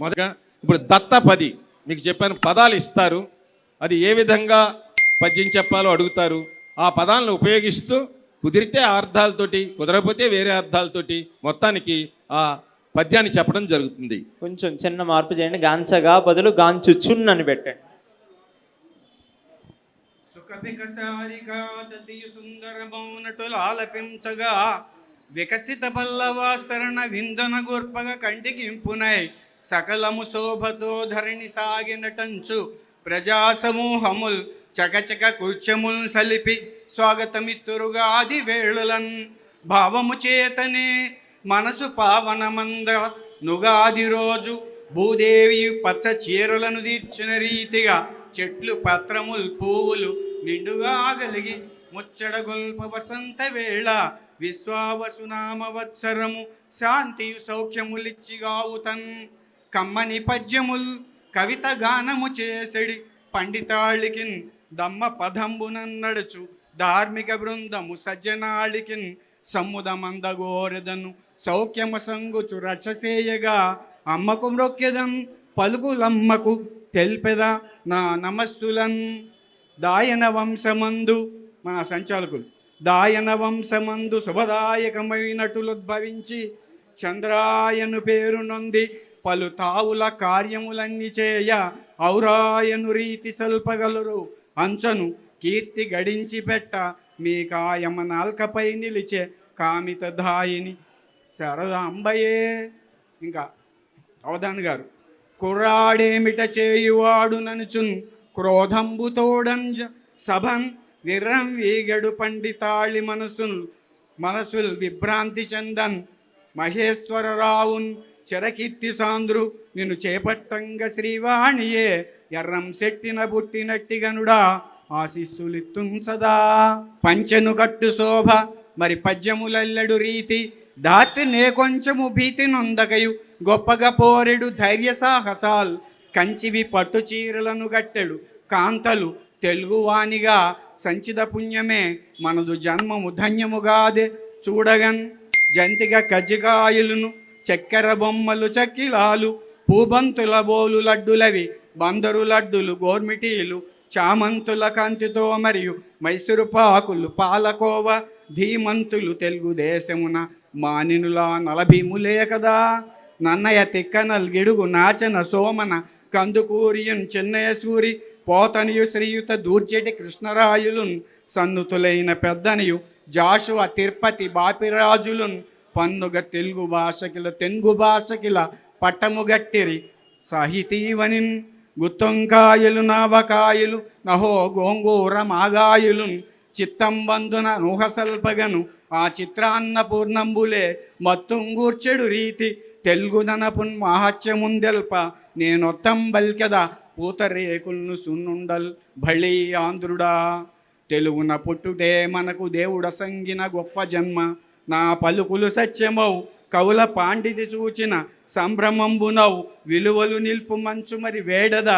మొదటగా ఇప్పుడు దత్త పది మీకు చెప్పాను పదాలు ఇస్తారు. అది ఏ విధంగా పద్యం చెప్పాలో అడుగుతారు. ఆ పదాలను ఉపయోగిస్తూ కుదిరితే ఆ అర్థాలతోటి కుదరకపోతే వేరే అర్థాలతోటి మొత్తానికి ఆ పద్యాన్ని చెప్పడం జరుగుతుంది. కొంచెం చిన్న మార్పు చేయండి. గాంచగా బదులు గాంచుచున్ అని పెట్టండి. తదియు సుందరమౌనటులు ఆలపించగా వికసిత పల్లవాస్తరణ విందన గుర్పగ కంటికింపునై సకలము శోభతో ధరణి సాగినటంచు ప్రజా సమూహముల్ చకచక కృత్యముల్ సలిపి స్వాగతమిత్తురుగా ఆది వేళలన్. భావము చేతనే మనసు పావనమంద నుగాది రోజు భూదేవి పచ్చ చీరలను తీర్చిన రీతిగా చెట్లు పత్రములు పువ్వులు నిండుగా కలిగి ముచ్చడగొల్ప వసంత వేళ విశ్వావసునామ వత్సరము శాంతియు సౌఖ్యములిచ్చిగావుతన్. కమ్మని పద్యముల్ కవిత గానము చేసెడి పండితాళికిన్ దమ్మ పదంబునన్ నడుచు ధార్మిక బృందము సజ్జనాళికిన్ సమ్ముదమందగోరెదను సౌఖ్యమ సంగుచు రచసేయగా అమ్మకు మ్రొక్కెదం పలుకులమ్మకు తెల్పెద నా నమస్సులన్. దాయన వంశమందు మన సంచాలకులు దాయన వంశమందు శుభదాయకమైనటులుద్భవించి చంద్రాయను పేరు నొంది పలు తావుల కార్యములన్నీ చేయ ఔరాయను రీతి సల్పగలరు. అంచను కీర్తి గడించి పెట్ట మీ కాయమ నాల్కపై నిలిచే కామిత దాయిని శరదాంబయే. ఇంకా అవధాన్ గారు కుర్రాడేమిట చేయువాడు ననుచున్ క్రోధంబుతోడంజ సభన్ విర్రం వీగడు పండితాళి మనసుల్ మనసుల్ విభ్రాంతి చందన్ మహేశ్వరరావున్ చెరకీర్తి సాంద్రు నిన్ను చేపట్టంగ శ్రీవాణియే ఎర్రం శెట్టిన పుట్టినట్టి గనుడా ఆశిస్సులిత్తున్ సదా. పంచెను కట్టు శోభ మరి పద్యములల్లడు రీతి దాతి నే కొంచెము భీతి నొందకయు గొప్పగా పోరెడు ధైర్య సాహసాల్ కంచివి పట్టు చీరలను గట్టెడు కాంతలు తెలుగువానిగా సంచిత పుణ్యమే మనదు జన్మము ధన్యముగాదే చూడగన్ జంతిగా కజ్జికాయలును చక్కెర బొమ్మలు చక్కిలాలు పూబంతుల బోలు లడ్డులవి బందరు లడ్డులు గోర్మిటీలు చామంతుల కాంతితో మరియు మైసూరు పాకులు పాలకోవ ధీమంతులు తెలుగుదేశమున మానినుల నలభీములే కదా. నన్నయ్య తిక్కనల్ గిడుగు నాచన సోమన కందుకూరియన్ చెన్నయ్య సూరి పోతనియు శ్రీయుత దూర్జటి కృష్ణరాయులున్ సన్నుతులైన పెద్దనియు జాషువ తిరుపతి బాపిరాజులున్ పన్నుగ తెలుగు భాషకిల తెంగు భాషకిల పట్టముగట్టిరి సాహితీవనిన్ గుత్తొంకాయలు నవకాయలు నహో గోంగూర మాగాయులున్ చిత్తంబందున నూహసల్పగను. ఆ చిత్రాన్న పూర్ణంబులే మత్తుంగూర్చెడు రీతి తెలుగుదనపున్ మహత్యముందెల్ప. నేనొత్తం బల్కెద పూతరేకుల్ను సున్నుండల్ భళీ ఆంధ్రుడా. తెలుగున పుట్టుటే మనకు దేవుడ సంగిన గొప్ప జన్మ. నా పలుకులు సత్యమవు కవుల పాండితి చూచిన సంభ్రమంబునవు విలువలు నిల్పు మంచు మరి వేడద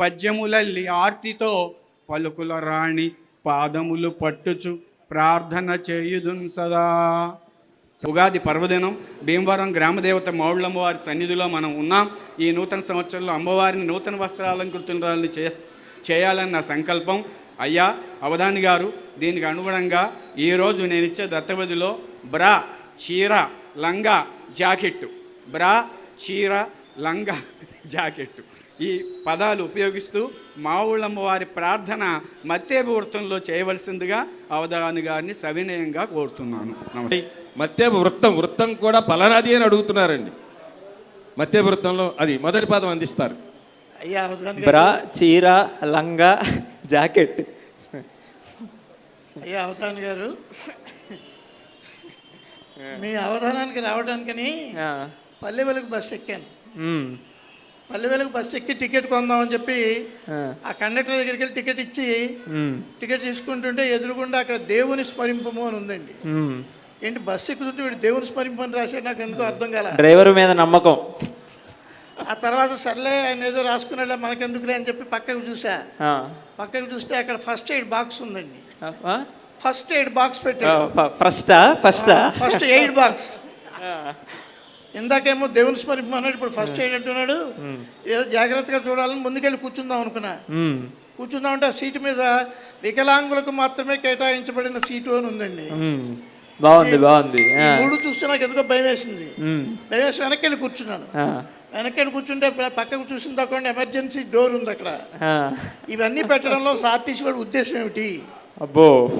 పద్యములల్లి ఆర్తితో పలుకుల రాణి పాదములు పట్టుచు ప్రార్థన చేయుదున్ సదా. ఉగాది పర్వదినం భీమవరం గ్రామదేవత మౌళ్ళమ్మ వారి సన్నిధిలో మనం ఉన్నాం. ఈ నూతన సంవత్సరంలో అమ్మవారిని నూతన వస్త్రాలంకృతురాలని చే చేయాలన్న సంకల్పం. అయ్యా అవధాని గారు దీనికి అనుగుణంగా ఈరోజు నేను ఇచ్చే దత్తవదిలో బ్రా చీర లంగా జాకెట్టు. బ్రా చీర లంగా జాకెట్టు. ఈ పదాలు ఉపయోగిస్తూ మా ఊళ్ళమ్మ వారి ప్రార్థన మత్తేబు వృత్తంలో చేయవలసిందిగా అవధాని గారిని సవినయంగా కోరుతున్నాను. నమస్తే. మత్తేపు వృత్తం వృత్తం కూడా పలనాది అని అడుగుతున్నారండి. మత్తేపు వృత్తంలో అది మొదటి పదం అందిస్తారు. అయ్యా అవధాన్ బ్రా చీర లంగా జాకెట్ అయ్యా అవధాన్ గారు. మీ అవధానానికి రావడానికని పల్లె వెలుగు బస్సు ఎక్కాను. పల్లె వెలుగు బస్సు ఎక్కి టికెట్ కొందామని చెప్పి ఆ, కండక్టర్ దగ్గరికి వెళ్ళి టికెట్ ఇచ్చి టికెట్ తీసుకుంటుంటే ఎదురుగుండా అక్కడ దేవుని స్మరింపము అని ఉందండి. ఏంటి బస్సు ఎక్కుతుంటే వీడు దేవుని స్మరింపు అని రాశాడు నాకు ఎందుకో అర్థం కాల. డ్రైవర్ మీద నమ్మకం. ఆ తర్వాత సర్లే ఆయన ఏదో రాసుకున్నాడా మనకెందుకులే అని చెప్పి పక్కకు చూసా పక్కకు చూస్తే అక్కడ ఫస్ట్ ఎయిడ్ బాక్స్ ఉందండి? ఫస్ట్ ఎయిడ్ బాక్స్ పెట్టాడు. ఫస్టా ఫస్టా ఫస్ట్ ఎయిడ్ బాక్స్ ఇందాకేమో దేవుని స్మరింపమన్నాడు ఇప్పుడు ఫస్ట్ ఎయిడ్ అంటున్నాడు. ఏదో జాగ్రత్తగా చూడాలని ముందుకెళ్ళి కూర్చుందాం అనుకున్నా. కూర్చుందాం అంటే ఆ సీటు మీద వికలాంగులకు మాత్రమే కేటాయించబడిన సీటు అని ఉందండి. బాగుంది బాగుంది. మూడు చూస్తే నాకు ఎందుకో భయం వేసింది. భయం వేసి వెనక్కి వెళ్ళి కూర్చున్నాను. వెనక్కి వెళ్ళి కూర్చుంటే పక్కకు చూసిన తక్కువ ఎమర్జెన్సీ డోర్ ఉంది అక్కడ. ఇవన్నీ పెట్టడంలో ఆర్టీసీ వాడి ఉద్దేశం ఏమిటి? అబ్బో.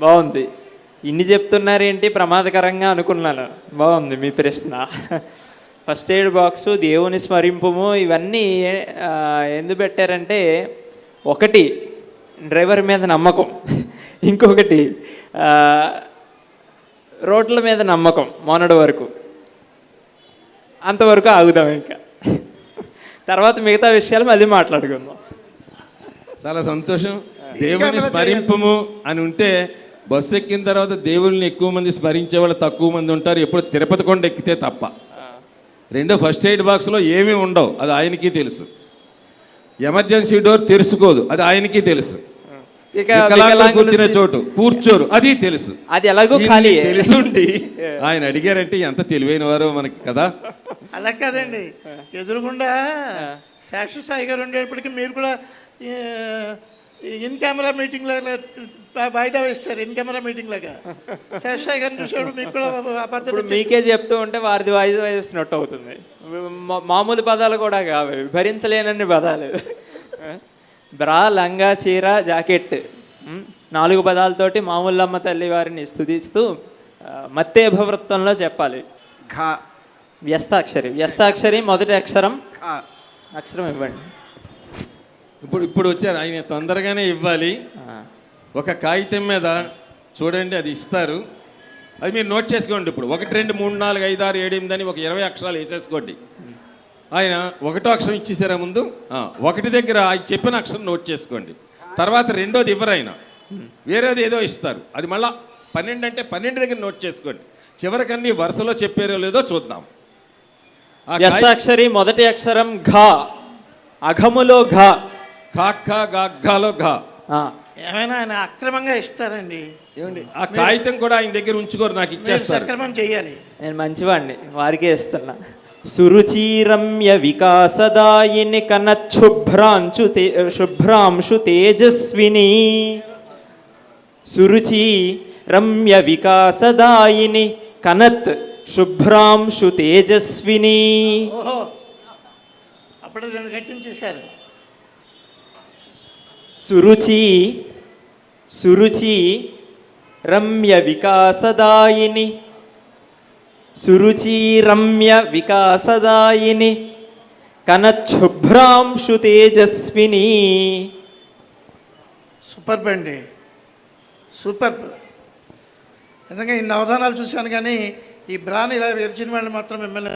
బాగుంది. ఇన్ని చెప్తున్నారేంటి? ప్రమాదకరంగా అనుకున్నాను. బాగుంది మీ ప్రశ్న. ఫస్ట్ ఎయిడ్ బాక్సు దేవుని స్మరింపుము ఇవన్నీ ఎందుకు పెట్టారంటే ఒకటి డ్రైవర్ మీద నమ్మకం. ఇంకొకటి రోడ్ల మీద నమ్మకం మొన్నటి వరకు. అంతవరకు ఆగుదాం ఇంకా. తర్వాత మిగతా విషయాలు మళ్ళీ మాట్లాడుకుందాం. చాలా సంతోషం. దేవుని స్మరింపము అని ఉంటే బస్సు ఎక్కిన తర్వాత దేవుల్ని ఎక్కువ మంది స్మరించే వాళ్ళు తక్కువ మంది ఉంటారు. ఎప్పుడు తిరుపతి కొండ ఎక్కితే తప్ప. రెండో ఫస్ట్ ఎయిడ్ బాక్స్లో ఏమీ ఉండవు. అది ఆయనకి తెలుసు. ఎమర్జెన్సీ డోర్ తెరుచుకోదు. అది ఆయనకి తెలుసు. కూర్చునే చోటు. కూర్చోరు. అది తెలుసు. అది ఎలాగో ఖాళీ. తెలుసుండి. ఆయన అడిగారంటే ఎంత తెలివైన వారో మనకి కదా. అలా కాదండి. ఎదురుగుండా శేష సాయి గారు ఉండేప్పటికీ మీరు కూడా ఇన్ కెమెరా మీటింగ్ లాగా వాయిదా వేస్తారు ఇన్ కెమెరా మీటింగ్ లాగా. శేష సాయి గారిని చూసేప్పుడు మీకు కూడా పద్ధతి మీకే చెప్తూ ఉంటే వారిది వాయిస్ వేస్తున్నట్టు అవుతుంది. మామూలు పదాలు కూడా కావు భరించలేనన్ని పదాలు. బ్రా లంగా చీర జాకెట్ నాలుగు పదాలతోటి మామూలమ్మ తల్లి వారిని స్తుతిస్తూ ఆ, మత్తేభ వృత్తంలో చెప్పాలి. ఘ వ్యస్తాక్షరి వ్యస్తాక్షరి మొదటి అక్షరం. ఖ. అక్షరం ఇవ్వండి. ఇప్పుడు ఇప్పుడు వచ్చారు. ఆయన తొందరగానే ఇవ్వాలి. ఒక కాగితం మీద చూడండి అది ఇస్తారు. అది మీరు నోట్ చేసుకోండి ఇప్పుడు. ఒకటి రెండు మూడు నాలుగు ఐదు ఆరు ఏడు ఎనిమిది అని ఒక ఇరవై అక్షరాలు వేసేసుకోండి. ఆయన ఒకటో అక్షరం ఇచ్చేసారా ముందు? ఒకటి దగ్గర ఆయన చెప్పిన అక్షరం నోట్ చేసుకోండి. తర్వాత రెండోది ఇవ్వరు ఆయన. వేరేది ఏదో ఇస్తారు. అది మళ్ళా పన్నెండు అంటే పన్నెండు దగ్గర నోట్ చేసుకోండి. చివరికన్నీ వరుసలో చెప్పారో లేదో చూద్దాం. మొదటి అక్షరం ఘ. అఘములో ఘ. కాక్క గాగ్గాలో ఘా. ఆ, ఏమైనా ఆయన అక్రమంగా ఇస్తారండి. ఏమండి? ఆ కాగితం కూడా ఆయన దగ్గర ఉంచుకోరు నాకు ఇచ్చేస్తారు. సక్రమం చేయాలి నేను మంచివాడిని వారికే ఇస్తున్నా. సురుచిరమ్య వికాసదాయిని కనచ్చుభ్రాంచు తే శుభ్రాంశు తేజస్విని. సురుచి రమ్య వికాసదాయిని కనత్ శుభ్రాంశు తేజస్విని. అప్పుడు రెండు కట్టించేశారు సురుచి సురుచి రమ్య వికాసదాయిని సురుచి రమ్య వికాసదాయిని కనచ్చుభ్రాంశు తేజస్విని. సూపర్ అండి సూపర్. నిజంగా ఇన్ని అవధానాలు చూశాను కానీ ఈ బ్రాన్ ఇలా విరిచిన వాళ్ళు మాత్రం మిమ్మల్ని